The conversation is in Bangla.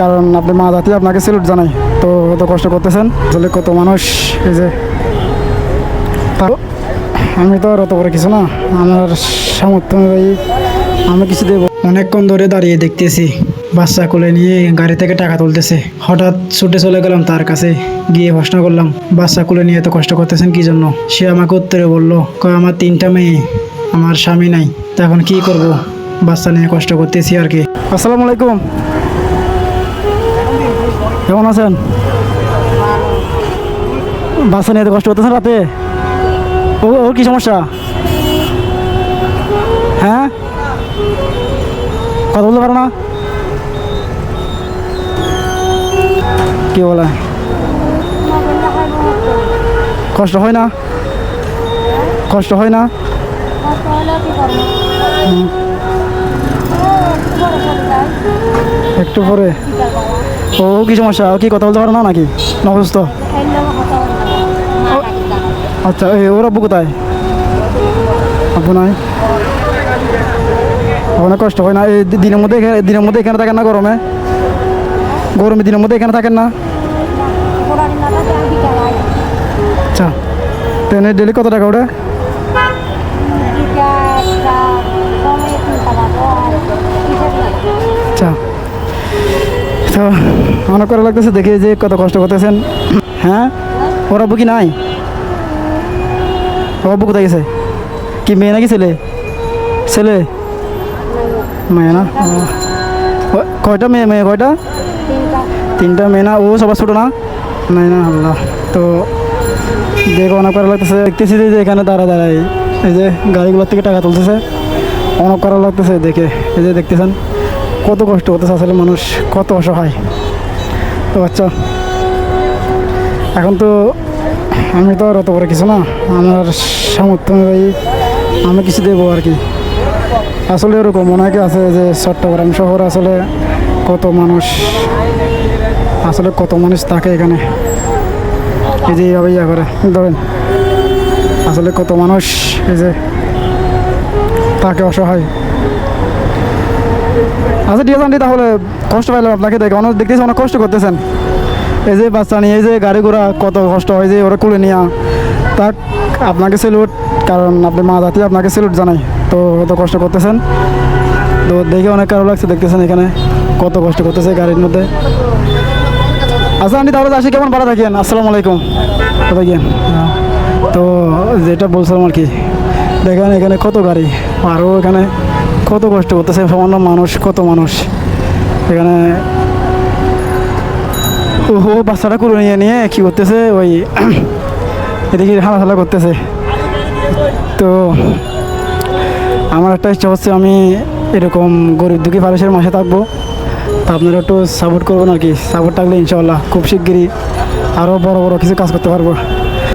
কারণ আপনি মা জাতি, আপনাকে স্যালুট জানাই। তো অত কষ্ট করতেছেন আসলে কত মানুষ, এই যে। আমি তো আর অত করে কিছু না, আমার সামর্থ্য অনুযায়ী আমি কিছু দেবো। অনেকক্ষণ ধরে দাঁড়িয়ে দেখতেছি, বাচ্চা কোলে নিয়ে গাড়ি থেকে টাকা তুলতেছে। হঠাৎ ছুটে চলে গেলাম তার কাছে, গিয়ে প্রশ্ন করলাম, বাচ্চা কোলে নিয়ে এত কষ্ট করতেছেন কি জন্য? সে আমাকে উত্তরে বলল আমার তিনটা মেয়ে, আমার স্বামী নাই, তো এখন কি করব? বাচ্চা নিয়ে কষ্ট করতেছি আর কি। আসসালামু আলাইকুম। কেমন আছেন? বাচ্চা নিয়ে এত কষ্ট করতেছেন রাতে? ও ওর কী সমস্যা? হ্যাঁ? কথা বলতে পারো না? কি বলে? কষ্ট হয় না? কষ্ট হয় না? একটু পরে। ও কি সমস্যা? ও কি কথা বলতে পারো না নাকি? না অসুস্থ আচ্ছা এই ওর আব্বু কোথায়? আব্বু নাই? অনেক কষ্ট হয় না? এই দিনের মধ্যে এখানে- দিনের মধ্যে এখানে থাকেন না গরমে? গরমে দিনের মধ্যে এখানে থাকেন না? আচ্ছা। ট্রেনে ডেলি কত টাকা ওঠে অনেক করে লাগতেছে, দেখে যে কত কষ্ট করতেছেন। হ্যাঁ? ওর আব্বু কি নাই? ওর আব্বু কোথায় গেছে? কি মেয়ে নাকি ছেলে? ছেলে? মেয়ে না? কয়টা মেয়ে মেয়ে কয়টা? তিনটা মেয়ে না? ও সবার ছোটো না? নাই না, আল্লাহ। তো দেখো অনেক করা লাগতেছে, দেখতেছি যে এখানে দাঁড়া দাঁড়াই এই যে গাড়িগুলোর থেকে টাকা তুলতেছে। অনেক করা লাগতেছে, দেখে। এই যে দেখতেছেন। কত কষ্ট করতেছে আসলে মানুষ, কত অসহায়। তো আচ্ছা এখন তো আমি তো আর অত বড় কিছু না, আমার সামর্থ্য অনুযায়ী আমি কিছু দেবো আর কি। আসলে এরকম অনেকে আছে যে চট্টগ্রাম শহর আসলে কত মানুষ, আসলে কত মানুষ থাকে এখানে। এই যে এইভাবে ইয়া করে, ধরেন, আসলে কত মানুষ এই যে তাকে অসহায়। আচ্ছা ঠিক আছে তাহলে কষ্ট পাইলাম আপনাকে দেখে। অনেক দেখতেছি, অনেক কষ্ট করতেছেন। এই যে বাচ্চা নিয়ে, এই যে গাড়ি ঘোড়া, কত কষ্ট হয় যে ওরা কুলে নিয়ে। তাক, আপনাকে সেলুট কারণ আপনি মা জাতি, আপনাকে সেলুট জানাই। তো কত কষ্ট করতেছেন। তো দেখে অনেক খারাপ লাগছে, দেখতেছেন এখানে কত কষ্ট করতেছে গাড়ির মধ্যে। আচ্ছা আন্টি, তাহলে আসি, কেমন ভালো থাকেন? আসসালামু আলাইকুম। গিয়েন হ্যাঁ। তো যেটা বলছিলাম আর কি, দেখেন এখানে কত গাড়ি। আরও এখানে কত কষ্ট করতেছে, সামান্য মানুষ, কত মানুষ। এখানে ও বাচ্চাটা করে নিয়ে নিয়ে কী করতেছে, ওই এদিকে হালাফালা করতেছে। তো আমার একটা ইচ্ছা হচ্ছে আমি এরকম গরিব দুঃখী মানুষের মাসে থাকব। তা আপনারা একটু সাপোর্ট করবেন আর কি। সাপোর্ট থাকলে ইনশাল্লাহ খুব শিগগিরই আরও বড় বড় কিছু কাজ করতে পারব।